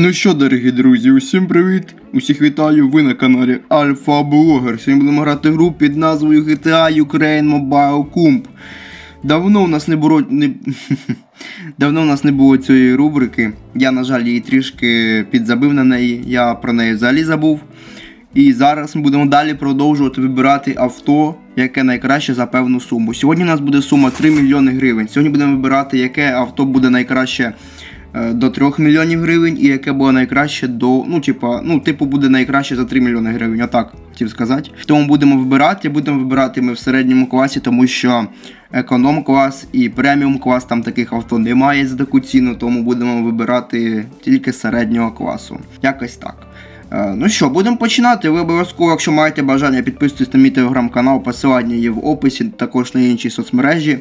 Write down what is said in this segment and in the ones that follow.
Ну що, дорогі друзі, усім привіт! Усіх вітаю, ви на каналі Альфа Блогер. Сьогодні будемо грати гру під назвою GTA Ukraine Mobile Comp. Давно у нас не було не... Давно у нас не було цієї рубрики. Я, на жаль, її трішки підзабив на неї. Я про неї взагалі забув. І зараз ми будемо далі продовжувати вибирати авто, яке найкраще за певну суму. Сьогодні у нас буде сума 3 мільйони гривень. Сьогодні будемо вибирати, яке авто буде найкраще до 3 мільйонів гривень, і яке буде найкраще до. Ну, типа, ну, типу, буде найкраще за 3 мільйони гривень. Отак хотів сказати. Тому будемо вибирати. Будемо вибирати ми в середньому класі, тому що економ клас і преміум клас там таких авто немає за таку ціну, тому будемо вибирати тільки середнього класу. Якось так. Е, Ну що, будемо починати. Ви обов'язково, якщо маєте бажання, підписуйтесь на мій телеграм-канал, посилання є в описі, також на інші соцмережі.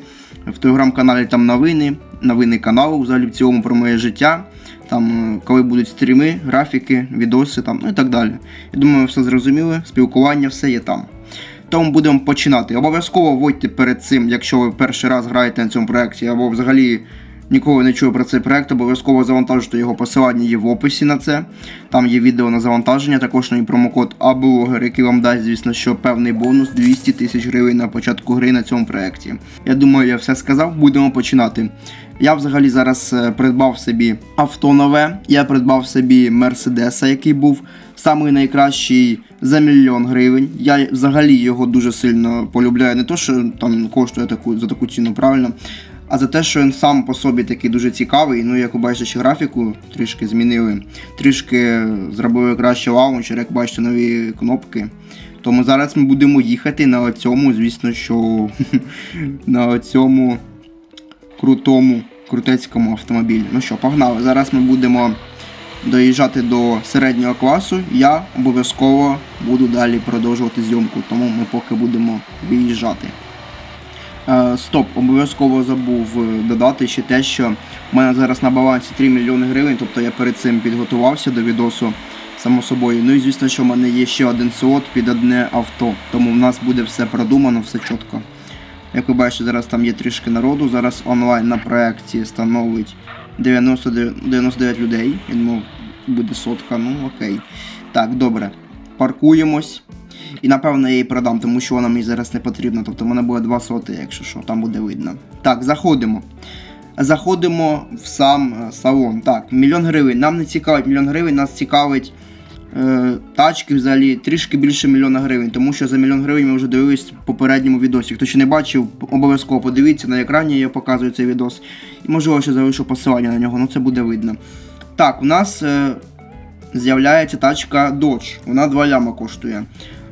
В телеграм-каналі там новини, новини каналу, взагалі в цілому про моє життя. Там, е, коли будуть стріми, графіки, відоси там, ну і так далі. Я думаю, все зрозуміли, спілкування, все є там. Тому будемо починати. Обов'язково вводьте перед цим, якщо ви перший раз граєте на цьому проєкті, або взагалі ніколи не чули про цей проект, обов'язково завантажуйте його посилання є в описі на це. Там є відео на завантаження, також на промокод АБЛОГЕР, який вам дасть, звісно, що певний бонус 200 тисяч гривень на початку гри на цьому проєкті. Я думаю, я все сказав, будемо починати. Я взагалі зараз е, придбав собі авто нове. Я придбав собі Мерседеса, який був самий найкращий за мільйон гривень. Я взагалі його дуже сильно полюбляю. Не то, що там коштує таку за таку ціну, правильно. А за те, що він сам по собі такий дуже цікавий, ну як ви бачите, графіку трішки змінили, трішки зробили краще лаунчер, як бачите, нові кнопки. Тому зараз ми будемо їхати на цьому, звісно, що на цьому крутому, крутецькому автомобілі. Ну що, погнали. Зараз ми будемо доїжджати до середнього класу. Я обов'язково буду далі продовжувати зйомку, тому ми поки будемо виїжджати. Е, Стоп, обов'язково забув е, додати ще те, що в мене зараз на балансі 3 мільйони гривень, тобто я перед цим підготувався до відосу, само собою. Ну і звісно, що в мене є ще один слот під одне авто, тому в нас буде все продумано, все чітко. Як ви бачите, зараз там є трішки народу. Зараз онлайн на проєкті становить 90, 99 людей. Я думав, буде сотка, ну окей. Так, добре. Паркуємось. І напевно я її продам, тому що вона мені зараз не потрібна. Тобто в мене буде два соти, якщо що, там буде видно. Так, заходимо. Заходимо в сам е, салон. Так, мільйон гривень. Нам не цікавить мільйон гривень, нас цікавить тачки взагалі трішки більше мільйона гривень, тому що за мільйон гривень ми вже дивились в попередньому відосі. Хто ще не бачив, обов'язково подивіться на екрані, я показую цей відос. І можливо ще залишу посилання на нього, ну це буде видно. Так, у нас е, з'являється тачка Dodge. Вона 2 ляма коштує.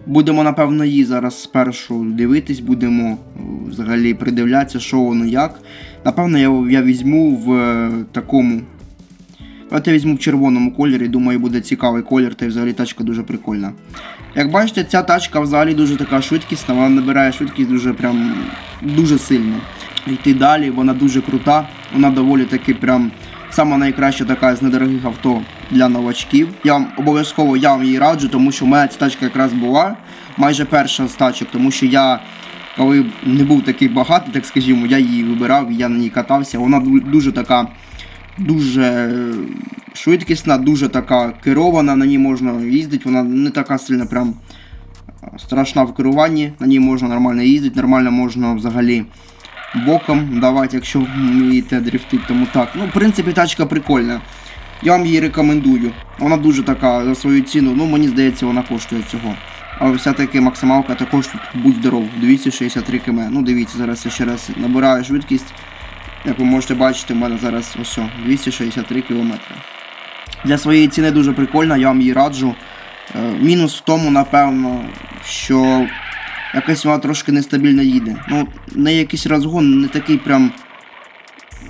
Будемо, напевно, її зараз спершу дивитись, будемо е, взагалі придивлятися, що воно як. Напевно, я, я візьму в е, такому. Я візьму в червоному кольорі, думаю, буде цікавий колір, та й взагалі тачка дуже прикольна. Як бачите, ця тачка взагалі дуже така швидкісна, вона набирає швидкість дуже прям дуже сильно. Йти далі, вона дуже крута, вона доволі таки прям сама найкраща така з недорогих авто для новачків. Я вам обов'язково я вам її раджу, тому що в мене ця тачка якраз була майже перша з тачок, тому що я. Коли не був такий багатий, так скажімо, я її вибирав, я на ній катався. Вона дуже така, дуже е, швидкісна, дуже така керована, на ній можна їздити, вона не така сильно прям е, страшна в керуванні, на ній можна нормально їздити, нормально можна взагалі боком давати, якщо вмієте дрифтити. Тому так. Ну, в принципі, тачка прикольна. Я вам її рекомендую. Вона дуже така за свою ціну, ну мені здається, вона коштує цього. Але все-таки максималка також тут будь здоров, 263 км. Ну дивіться, зараз я ще раз набираю швидкість. Як ви можете бачити, в мене зараз ось 263 км. Для своєї ціни дуже прикольна, я вам її раджу. Е, мінус в тому, напевно, що якось вона трошки нестабільно їде. Ну, в неї якийсь розгон не такий прям.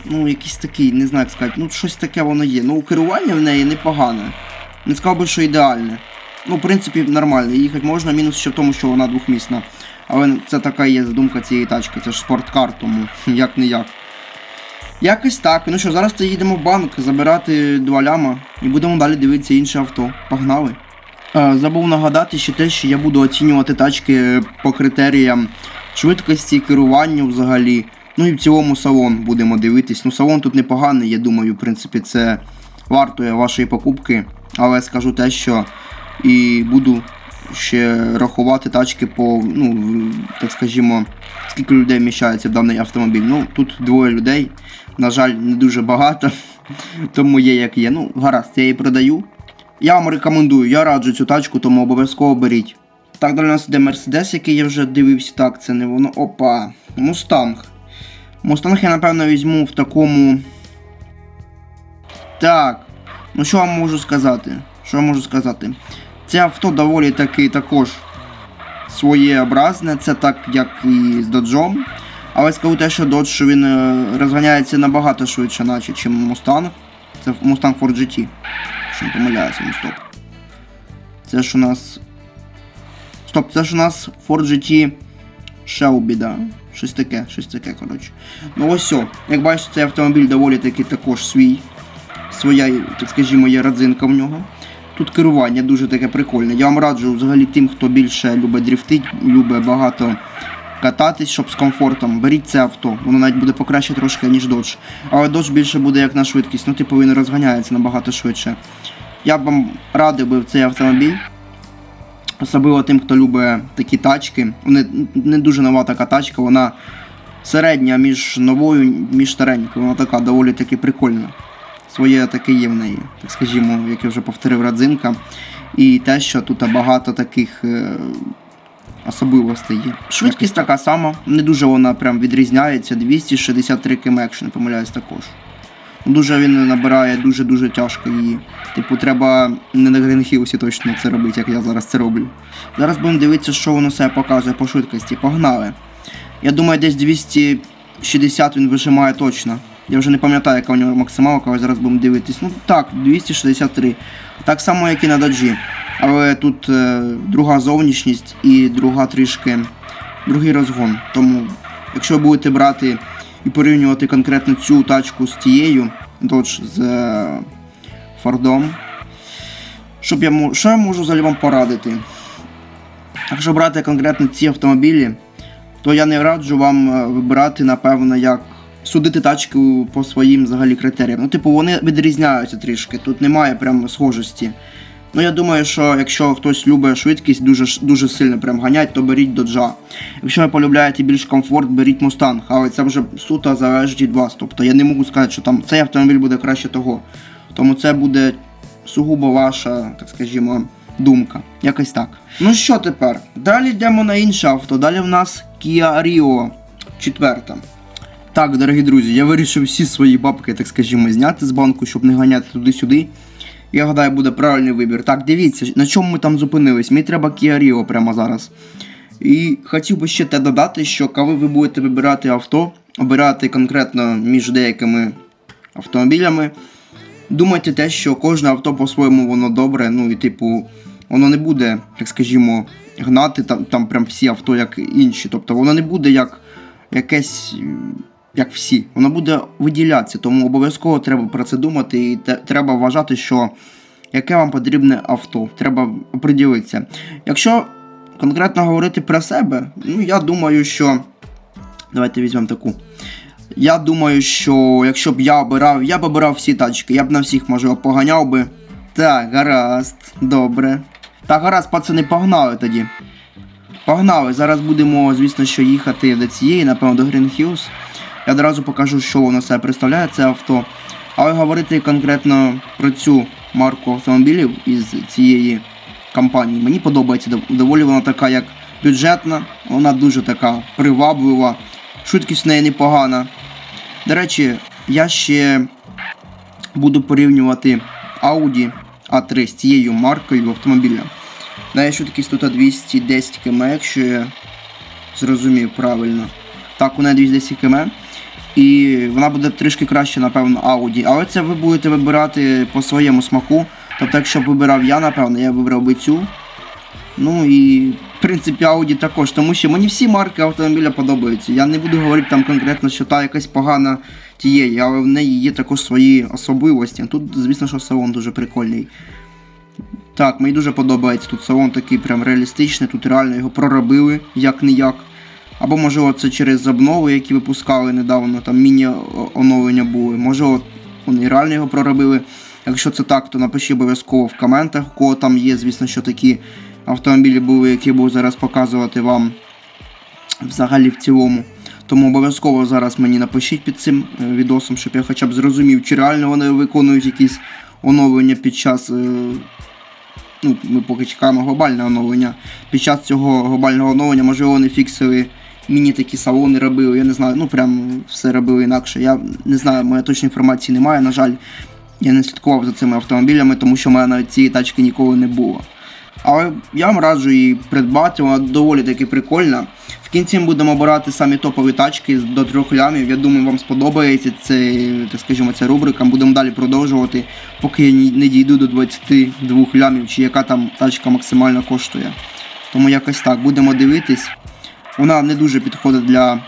Ну, якийсь такий, не знаю як сказати. Ну, щось таке воно є. Ну, керування в неї непогане. Не сказав би, що ідеальне. Ну, в принципі, нормально. Їхати можна, мінус ще в тому, що вона двохмісна. Але це така є задумка цієї тачки, це ж спорткар, тому як не як. Якось так. Ну що, зараз то їдемо в банк забирати два ляма і будемо далі дивитися інше авто. Погнали. Е, Забув нагадати ще те, що я буду оцінювати тачки по критеріям швидкості, керуванню взагалі. Ну і в цілому салон будемо дивитись. Ну, салон тут непоганий, я думаю, в принципі, це вартує вашої покупки, але скажу те, що і буду ще рахувати тачки по, ну, так скажімо, скільки людей вміщається в даний автомобіль. Ну, тут двоє людей, на жаль, не дуже багато, тому є як є. Ну, гаразд, я її продаю. Я вам рекомендую, я раджу цю тачку, тому обов'язково беріть. Так, далі у нас іде Мерседес, який я вже дивився. Так, це не воно. Опа. Мустанг. Мустанг я, напевно, візьму в такому. Так. Ну що я можу сказати? Що я можу сказати? Це авто доволі таки також своєобразне, це так як і з доджом. Але скажу те, що додж він е, розганяється набагато швидше, наче, ніж Мустанг. Це Mustang Ford GT. Що не помиляюся, ну стоп. Це ж у нас. Стоп, це ж у нас Ford GT Shelby, да? Щось таке, щось таке, коротше. Ну ось все. Як бачите, цей автомобіль доволі таки також свій. Своя, так скажімо, є родзинка в нього. Тут керування дуже таке прикольне. Я вам раджу взагалі тим, хто більше любить дрифтить, любить багато кататись, щоб з комфортом. Беріть це авто. Воно навіть буде покраще трошки, ніж Dodge. Але Dodge більше буде як на швидкість. Ну, типу, він розганяється набагато швидше. Я б вам радив би цей автомобіль. Особливо тим, хто любить такі тачки. Вони не дуже нова така тачка, вона середня між новою, між старенькою. Вона така доволі таки прикольна. Своє таке є в неї, так скажімо, як я вже повторив, родзинка. І те, що тут багато таких е, особливостей є. Швидкість така сама, не дуже вона прям відрізняється. 263 км, якщо не помиляюсь також. Дуже він набирає дуже-дуже тяжко її. Типу, треба не на Грінхілсі точно це робити, як я зараз це роблю. Зараз будемо дивитися, що воно себе показує по швидкості. Погнали. Я думаю, десь 260 він вижимає точно. Я вже не пам'ятаю, яка у нього максималка, але зараз будемо дивитись. Ну так, 263. Так само, як і на даджі. Але тут е, друга зовнішність і друга трішки другий розгон. Тому, якщо будете брати і порівнювати конкретно цю тачку з тією, Dodge з е, Фордом, щоб я що я можу взагалі вам порадити? Якщо брати конкретно ці автомобілі, то я не раджу вам е, вибирати, напевно, як судити тачки по своїм взагалі критеріям. Ну, типу, вони відрізняються трішки, тут немає прям схожості. Ну, я думаю, що якщо хтось любить швидкість дуже, дуже сильно прям ганять, то беріть доджа. Якщо ви полюбляєте більш комфорт, беріть мустанг, але це вже суто залежить від вас. Тобто я не можу сказати, що там цей автомобіль буде краще того. Тому це буде сугубо ваша, так скажімо, думка. Якось так. Ну що тепер? Далі йдемо на інше авто. Далі в нас Kia Rio четверта. Так, дорогі друзі, я вирішив всі свої бабки, так скажімо, зняти з банку, щоб не ганяти туди-сюди. Я гадаю, буде правильний вибір. Так, дивіться, на чому ми там зупинились. Мені треба Kia Rio прямо зараз. І хотів би ще те додати, що коли ви будете вибирати авто, обирати конкретно між деякими автомобілями, думайте те, що кожне авто по-своєму воно добре, ну і типу, воно не буде, так скажімо, гнати там, там прям всі авто, як інші. Тобто воно не буде як якесь. Як всі, воно буде виділятися, тому обов'язково треба про це думати і треба вважати, що яке вам потрібне авто, треба оприділитися. Якщо конкретно говорити про себе, ну я думаю, що. Давайте візьмемо таку. Я думаю, що якщо б я обирав, я б обирав всі тачки, я б на всіх можливо поганяв би. Так, гаразд, добре. Так, гаразд, пацани, погнали тоді. Погнали. Зараз будемо, звісно, що їхати до цієї, напевно, до Hills. Я одразу покажу, що воно себе представляє, це авто. Але говорити конкретно про цю марку автомобілів із цієї компанії. Мені подобається. Доволі вона така як бюджетна, вона дуже така приваблива, швидкість в неї непогана. До речі, я ще буду порівнювати Audi A3 з цією маркою автомобіля. На швидкість тут 210 км, якщо я зрозумів правильно. Так, у неї 210 км. І вона буде трішки краще, напевно, Audi. Але це ви будете вибирати по своєму смаку. Тобто, якщо б вибирав я, напевно, я вибрав би цю. Ну і в принципі Audi також, тому що мені всі марки автомобіля подобаються. Я не буду говорити там конкретно, що та якась погана тієї, але в неї є також свої особливості. Тут, звісно, що салон дуже прикольний. Так, мені дуже подобається тут салон такий прям реалістичний, тут реально його проробили як не як. Або можливо це через обнови, які випускали недавно, там міні-оновлення були. Можливо, вони реально його проробили. Якщо це так, то напишіть обов'язково в коментах, у кого там є, звісно, що такі автомобілі були, які буду зараз показувати вам взагалі в цілому. Тому обов'язково зараз мені напишіть під цим е, відосом, щоб я хоча б зрозумів, чи реально вони виконують якісь оновлення під час. Ну, ми поки чекаємо глобальне оновлення. Під час цього глобального оновлення, можливо, вони фіксили міні такі салони робили. Я не знаю, ну прям все робили інакше. Я не знаю, моя точної інформації немає. На жаль, я не слідкував за цими автомобілями, тому що в мене цієї тачки ніколи не було. Але я вам раджу її придбати, вона доволі таки прикольна. В кінці ми будемо обирати самі топові тачки до трьох лямів. Я думаю, вам сподобається це, скажімо, ця рубрика. Будемо далі продовжувати, поки я не дійду до 22 лямів, чи яка там тачка максимально коштує. Тому якось так, будемо дивитись. Вона не дуже підходить для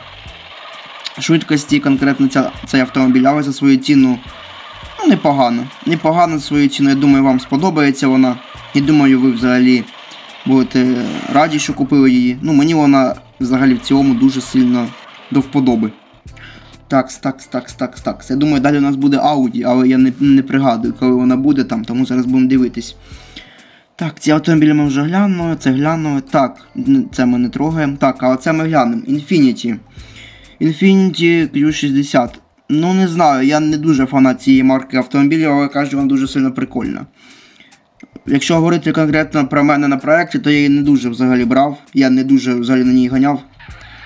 швидкості, конкретно ця, цей автомобіль, але за свою ціну ну, непогано. Непогано свою ціну. Я думаю, вам сподобається вона. І думаю, ви взагалі будете раді, що купили її. Ну, мені вона взагалі в цілому дуже сильно до вподоби. Такс, такс, такс, такс, такс. Я думаю, далі у нас буде Audi, але я не, не пригадую, коли вона буде там, тому зараз будемо дивитись. Так, ці автомобілі ми вже глянули, це глянули. Так, це ми не трогаємо. Так, але це ми глянемо. Infinity. Infinity Q60. Ну, не знаю, я не дуже фанат цієї марки автомобілів, але кажу, вона дуже сильно прикольна. Якщо говорити конкретно про мене на проєкті, то я її не дуже взагалі брав. Я не дуже взагалі на ній ганяв.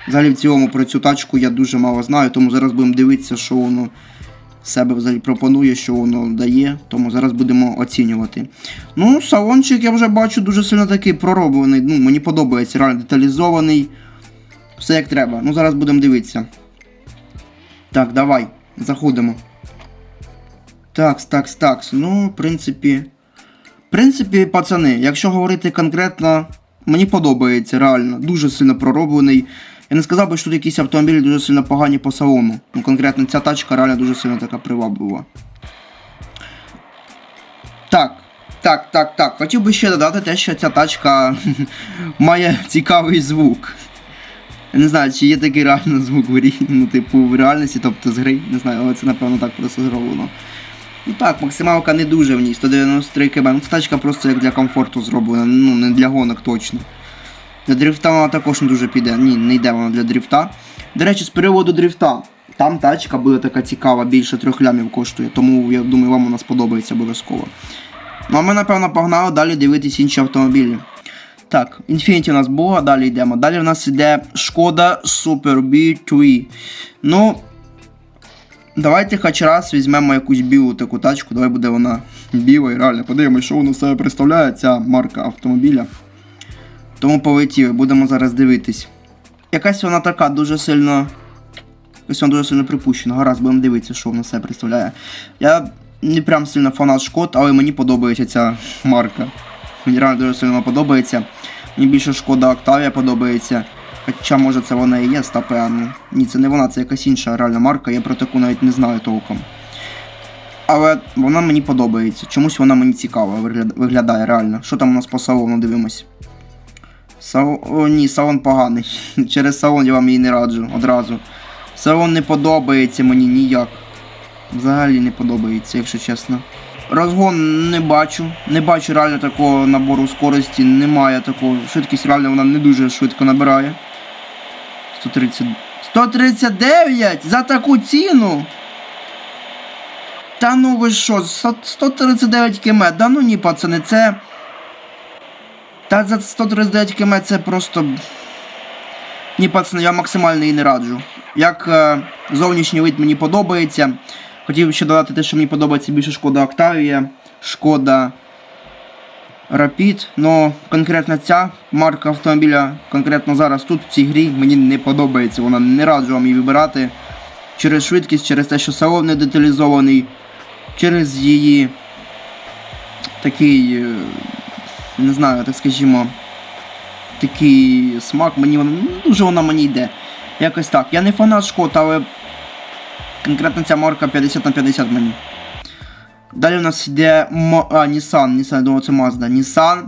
Взагалі в цілому про цю тачку я дуже мало знаю, тому зараз будемо дивитися, що воно себе взагалі пропонує, що воно дає. Тому зараз будемо оцінювати. Ну, салончик я вже бачу дуже сильно такий пророблений. Ну, мені подобається, реально деталізований. Все як треба. Ну, зараз будемо дивитися. Так, давай, заходимо. Такс, такс, такс. Ну, в принципі. Принципі, пацани, якщо говорити конкретно, мені подобається реально. Дуже сильно пророблений. Я не сказав би, що тут якісь автомобілі дуже сильно погані по салону. Ну, конкретно ця тачка реально дуже сильно така приваблива. Так, так, так, так. Хотів би ще додати те, що ця тачка має цікавий звук. Я не знаю, чи є такий реально звук в ну, типу, в реальності, тобто з гри. Не знаю, але це напевно так просто зроблено. Ну так, максималка не дуже в ній, 193 км. Ну, ця тачка просто як для комфорту зроблена, ну не для гонок точно. Для дрифта вона також не дуже піде. Ні, не йде вона для дрифта. До речі, з приводу дрифта. Там тачка буде така цікава, більше трьох лямів коштує, тому я думаю, вам вона сподобається обов'язково. Ну а ми, напевно, погнали далі дивитись інші автомобілі. Так, Infinity у нас було, далі йдемо. Далі в нас йде Шкода Super B3. Ну, давайте хоч раз візьмемо якусь білу таку тачку, давай буде вона біла і реально. Подивимось, що вона себе представляє, ця марка автомобіля. Тому полетіли, будемо зараз дивитись. Якась вона така дуже сильно. Якась вона дуже сильно припущена. Гаразд, будемо дивитися, що вона себе представляє. Я не прям сильно фанат шкод, але мені подобається ця марка. Мені реально дуже сильно подобається. Мені більше шкода Октавія подобається. Хоча може це вона і є стапе, ну. Ні, це не вона, це якась інша реальна марка, я про таку навіть не знаю толком. Але вона мені подобається. Чомусь вона мені цікава виглядає реально. Що там у нас по салону дивимось? Сал... О, ні, салон поганий. Через салон я вам її не раджу одразу. Салон не подобається мені ніяк. Взагалі не подобається, якщо чесно. Розгон не бачу. Не бачу реально такого набору скорості, немає такого. Швидкість реально вона не дуже швидко набирає. 130. 139! За таку ціну! Та ну ви що, 139 км, да ну ні, пацани, це. Та за 139 км це просто. Ні, пацани, я максимально її не раджу. Як е, зовнішній вид мені подобається. Хотів ще додати те, що мені подобається більше шкода Octavia, шкода Rapid, но конкретно ця марка автомобіля, конкретно зараз тут в цій грі, мені не подобається. Вона не раджу вам її вибирати через швидкість, через те, що салон не деталізований, через її такий, е, не знаю, так скажімо, такий смак, мені ну, дуже вона мені йде. Якось так. Я не фанат шкод, але конкретно ця марка 50 на 50 мені. Далі у нас йде Мо... а, Nissan, Nissan, я думав, це Mazda. Nissan.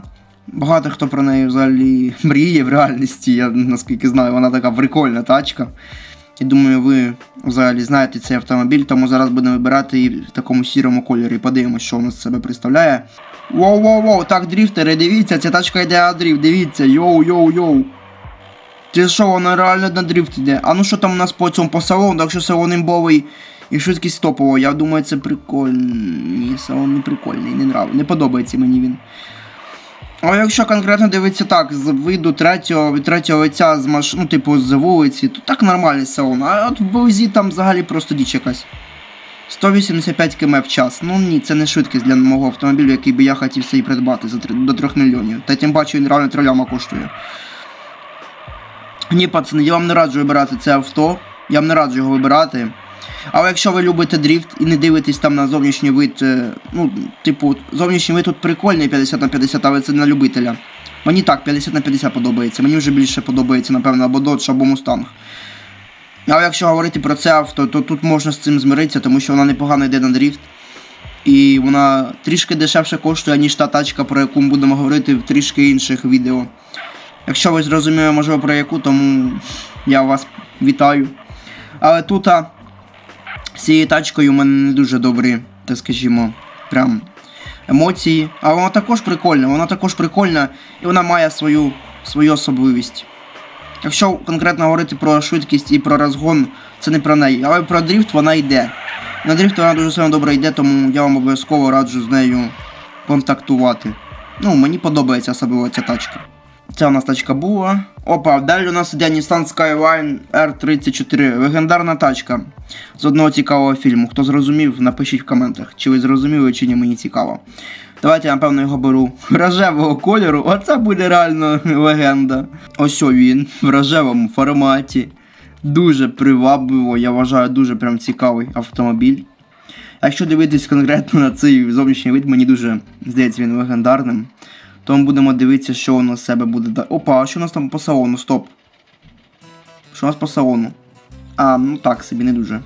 Багато хто про неї взагалі мріє в реальності, я наскільки знаю, вона така прикольна тачка. Я думаю, ви взагалі знаєте цей автомобіль, тому зараз будемо вибирати її в такому сірому кольорі. Подивимось, що вона з себе представляє. Воу-воу-воу, так, дріфтери, дивіться, ця тачка йде на дріфт, дивіться, йоу-йоу-йоу. Ти що, вона реально на дріфт йде? А ну що там у нас по цьому по салону, так що салон імбовий і швидкість топова. Я думаю, це прикольно. Ні, салон не прикольний, не нрав, не подобається мені він. А якщо конкретно дивитися так, з виду третього, третього лиця з маш... ну, типу, з вулиці, то так нормальний салон. А от в Бозі там взагалі просто діч якась. 185 км в час. Ну ні, це не швидкість для мого автомобілю, який би я хотів собі придбати за три- до 3 мільйонів. Та тим паче він реально троляма коштує. Ні, пацани, я вам не раджу вибирати це авто. Я вам не раджу його вибирати. Але якщо ви любите дріфт і не дивитесь там на зовнішній вид, е, ну, типу, зовнішній вид тут прикольний 50 на 50, але це на любителя. Мені так, 50 на 50 подобається. Мені вже більше подобається, напевно, або Dodge, або Mustang. Але якщо говорити про це авто, то тут можна з цим змиритися, тому що вона непогано йде на дріфт. І вона трішки дешевше коштує, ніж та тачка, про яку ми будемо говорити в трішки інших відео. Якщо ви зрозуміли, можливо, про яку, тому я вас вітаю. Але тут а, з цією тачкою у мене не дуже добрі, так скажімо, прям емоції. Але вона також прикольна, вона також прикольна і вона має свою, свою особливість. Якщо конкретно говорити про швидкість і про розгон, це не про неї. Але про дріфт вона йде. На дріфт вона дуже сильно добре йде, тому я вам обов'язково раджу з нею контактувати. Ну, мені подобається особливо ця тачка. Це у нас тачка була. Опа, далі у нас іде Nissan Skyline R34. Легендарна тачка з одного цікавого фільму. Хто зрозумів, напишіть в коментах, чи ви зрозуміли, чи ні, мені цікаво. Давайте я, напевно, його беру рожевого кольору. Оце буде реально легенда. Ось він в рожевому форматі. Дуже привабливо, я вважаю, дуже прям цікавий автомобіль. Якщо дивитись конкретно на цей зовнішній вид, мені дуже здається він легендарним. Тому будемо дивитися, що воно з себе буде. Опа, а що у нас там по салону? Стоп. Що у нас по салону? А, ну так, собі не дуже.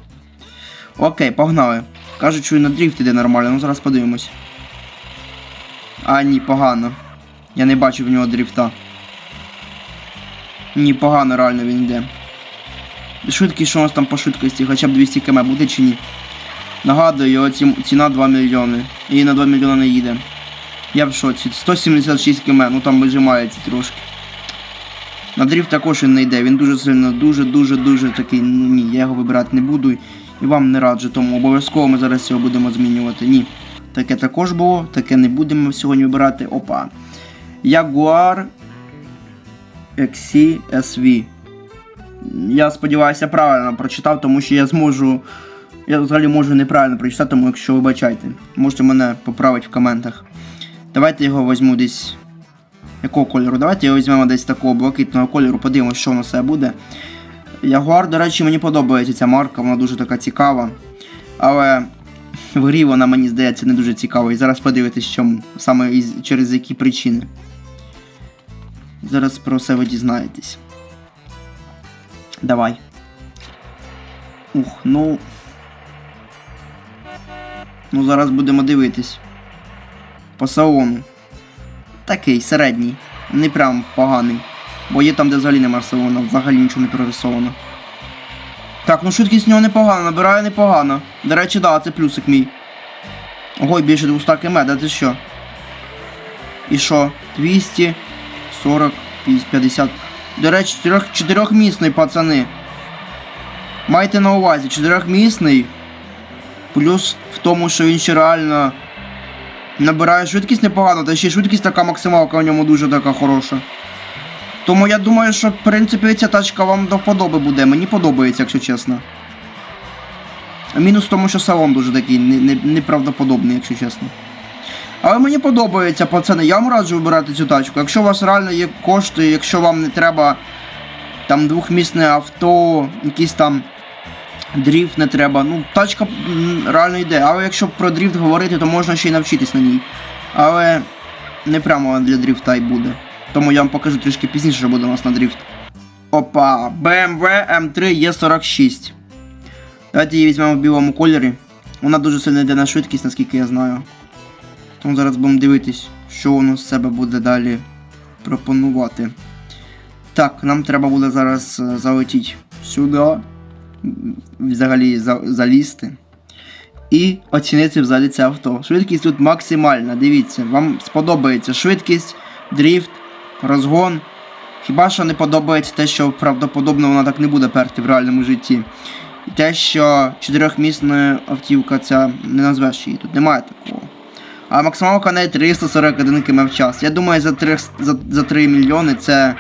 Окей, погнали. Кажуть, що і на дріфт іде нормально, ну зараз подивимось. А, ні, погано. Я не бачу в нього дріфта. Ні, погано реально він йде. Швидкість, що у нас там по швидкості, хоча б 200 км буде чи ні. Нагадую, його ціна 2 мільйони. І на 2 мільйони не їде. Я в шоці. 176 км, ну там вижимається трошки. На дріфт також він не йде, він дуже сильно, дуже-дуже дуже такий. ну, Ні, я його вибирати не буду і вам не раджу, тому обов'язково ми зараз його будемо змінювати. Ні. Таке також було, таке не будемо сьогодні вибирати. Опа. Jaguar XC SV. Я сподіваюся, правильно прочитав, тому що я зможу. Я взагалі можу неправильно прочитати, тому якщо вибачайте, можете мене поправити в коментах. Давайте його візьму десь. Якого кольору? Давайте його візьмемо десь такого блакитного кольору, подивимося, що воно все буде. Ягуар, до речі, мені подобається ця марка, вона дуже така цікава. Але в грі вона, мені здається, не дуже цікава. І зараз подивитись, чому. Саме із, через які причини. Зараз про все ви дізнаєтесь. Давай. Ух, ну. Ну, зараз будемо дивитись. По салону. Такий середній. Не прям поганий. Бо є там, де взагалі нема салону, взагалі нічого не прорисовано. Так, ну швидкість нього непогана, набирає непогано. До речі, да, це плюсик мій. Ого, більше 200 км, да ти що? І що? 200, 40, 50. До речі, чотирьох, чотирьохмісний, пацани. Майте на увазі, чотирьохмісний. Плюс в тому, що він ще реально набирає швидкість непогано, та ще швидкість така максималка у ньому дуже така хороша. Тому я думаю, що в принципі ця тачка вам до вподоби буде. Мені подобається, якщо чесно. Мінус в тому, що салон дуже такий не- не- неправдоподобний, якщо чесно. Але мені подобається, пацани, я вам раджу вибирати цю тачку. Якщо у вас реально є кошти, якщо вам не треба там двохмісне авто, якийсь там дріфт не треба. Ну, тачка реально йде. Але якщо про дріфт говорити, то можна ще й навчитись на ній. Але не прямо для дріфта й буде. Тому я вам покажу трішки пізніше, що буде у нас на дріфт. Опа, BMW M3 E46. Давайте її візьмемо в білому кольорі. Вона дуже сильно йде на швидкість, наскільки я знаю. Тому зараз будемо дивитись, що воно з себе буде далі пропонувати. Так, нам треба буде зараз е, залетіти сюди. Взагалі залізти. І оцінити взагалі це авто. Швидкість тут максимальна, дивіться, вам сподобається швидкість, дріфт, розгон. Хіба що не подобається те, що правдоподобно вона так не буде перти в реальному житті. І те, що чотирьохмісна автівка ця не назвеш її, тут немає такого. А максималка не 341 км в час. Я думаю, за 3, за, за 3 мільйони це.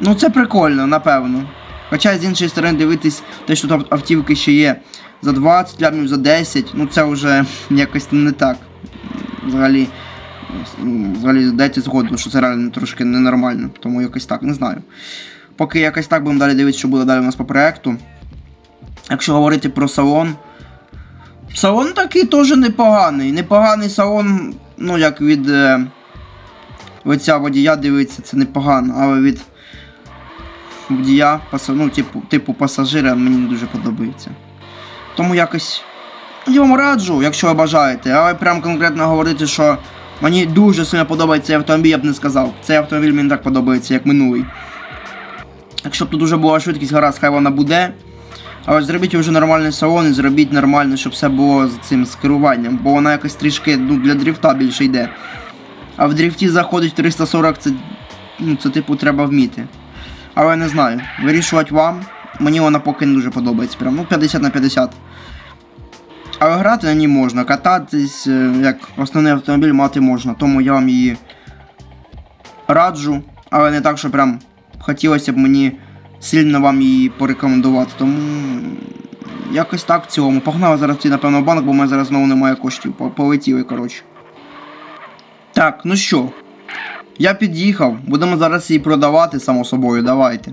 Ну це прикольно, напевно. Хоча з іншої сторони дивитись, те, що тут автівки ще є за 20 лямів, за 10, ну це вже якось не так. Взагалі, взагалі дайте згоду, що це реально трошки ненормально, тому якось так, не знаю. Поки якось так будемо далі дивитися, що буде далі у нас по проекту. Якщо говорити про салон. Салон такий теж непоганий. Непоганий салон, ну як від е, лиця водія дивиться, це непогано, але від водія, ну, типу, типу пасажира мені не дуже подобається. Тому якось я вам раджу, якщо ви бажаєте, але прям конкретно говорити, що мені дуже сильно подобається цей автомобіль, я б не сказав. Цей автомобіль мені так подобається, як минулий. Якщо б тут дуже була швидкість, гаразд, хай вона буде. Але зробіть вже нормальний салон і зробіть нормально, щоб все було з цим з керуванням, бо вона якось трішки ну, для дрифта більше йде. А в дрифті заходить 340, це, ну, це типу треба вміти. Але не знаю. Вирішувати вам. Мені вона поки не дуже подобається. Прям, ну 50 на 50. Але грати на ній можна, кататись, е, як основний автомобіль мати можна, тому я вам її раджу, але не так, що прям хотілося б мені сильно вам її порекомендувати. Тому якось так в цілому. Погнали зараз ці, напевно, в банк, бо в мене зараз знову немає коштів. Полетіли, коротше. Так, ну що. Я під'їхав, будемо зараз її продавати, само собою, давайте.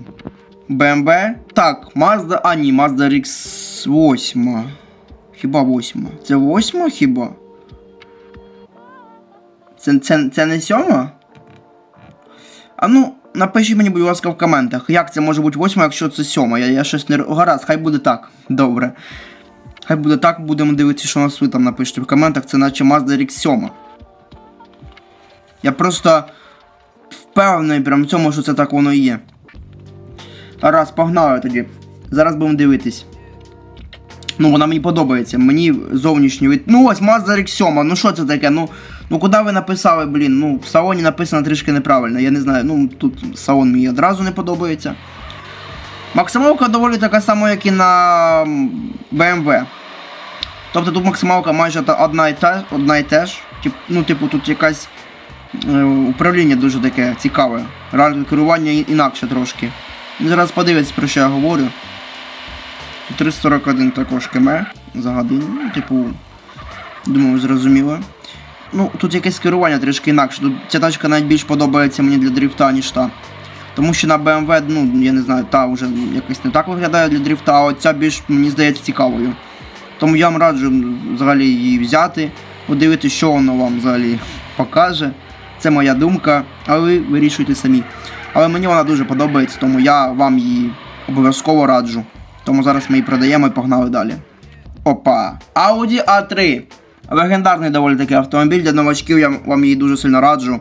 BMW. Так, Mazda. А, ні, Mazda RX8. Хіба 8? Це 8 хіба? Це, це, це не 7? А ну, напишіть мені, будь ласка, в коментах, як це може бути 8, якщо це 7. Я, я щось не. Гаразд, хай буде так. Добре. Хай буде так, будемо дивитися, що у нас ви там напишете в коментах, це наче Mazda RX7. Я просто впевнений прям в цьому, що це так воно і є. Раз, погнали тоді. Зараз будемо дивитись. Ну, вона мені подобається. Мені зовнішній вид. Ну ось Mazda RX-7, ну що це таке? Ну, ну куди ви написали, блін? Ну, в салоні написано трішки неправильно. Я не знаю, ну тут салон мені одразу не подобається. Максималка доволі така сама, як і на BMW. Тобто тут максималка майже одна і та, одна і те ж. Тип, ну, типу, тут якась управління дуже таке цікаве. Реально керування інакше трошки. Зараз подивитись, про що я говорю. 341 також км за годину. Ну, типу, думаю, зрозуміло. Ну, тут якесь керування трішки інакше. Тут ця тачка навіть більш подобається мені для дрифта, ніж та. Тому що на BMW, ну, я не знаю, та вже якось не так виглядає для дрифта, а оця більш, мені здається, цікавою. Тому я вам раджу взагалі її взяти, подивитися, що воно вам взагалі покаже. Це моя думка, а ви вирішуйте самі. Але мені вона дуже подобається, тому я вам її обов'язково раджу. Тому зараз ми її продаємо і погнали далі. Опа. Audi A3. Легендарний доволі такий автомобіль для новачків, я вам її дуже сильно раджу.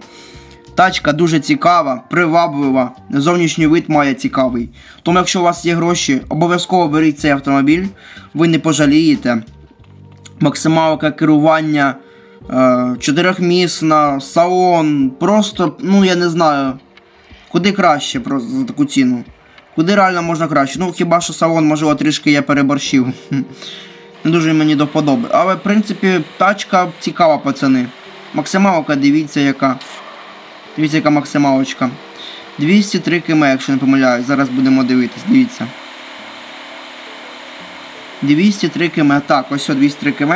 Тачка дуже цікава, приваблива, зовнішній вид має цікавий. Тому якщо у вас є гроші, обов'язково беріть цей автомобіль, ви не пожалієте. Максималка керування, чотирьохмісна, салон, просто, ну я не знаю, куди краще за таку ціну. Куди реально можна краще? Ну хіба що салон, можливо, трішки я переборщив. Не дуже мені до вподоби. Але в принципі тачка цікава, пацани. Максималка, дивіться яка. Дивіться, яка максималочка. 203 км, якщо не помиляюсь. Зараз будемо дивитись, дивіться. 203 км. Так, ось о, 203 км.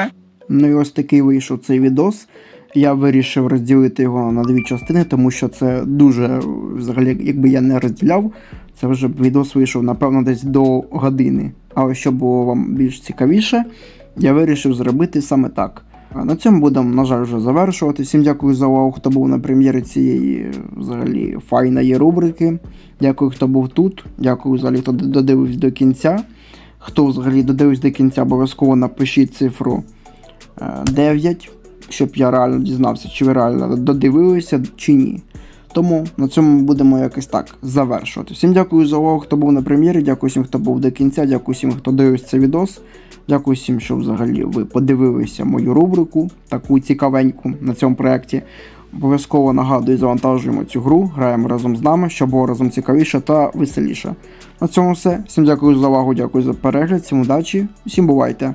Ну і ось такий вийшов цей відос. Я вирішив розділити його на дві частини, тому що це дуже, взагалі, якби я не розділяв, це вже б відос вийшов, напевно, десь до години. Але щоб було вам більш цікавіше, я вирішив зробити саме так. На цьому будемо, на жаль, вже завершувати. Всім дякую за увагу, хто був на прем'єрі цієї взагалі файної рубрики. Дякую, хто був тут. Дякую взагалі, хто додивився до кінця. Хто взагалі додивився до кінця, обов'язково напишіть цифру 9, щоб я реально дізнався, чи ви реально додивилися чи ні. Тому на цьому будемо якось так завершувати. Всім дякую за увагу, хто був на прем'єрі. Дякую всім, хто був до кінця. Дякую всім, хто дивився цей відос. Дякую всім, що взагалі ви подивилися мою рубрику, таку цікавеньку на цьому проєкті. Обов'язково нагадую, завантажуємо цю гру, граємо разом з нами, щоб було разом цікавіше та веселіше. На цьому все. Всім дякую за увагу, дякую за перегляд, всім удачі, всім бувайте!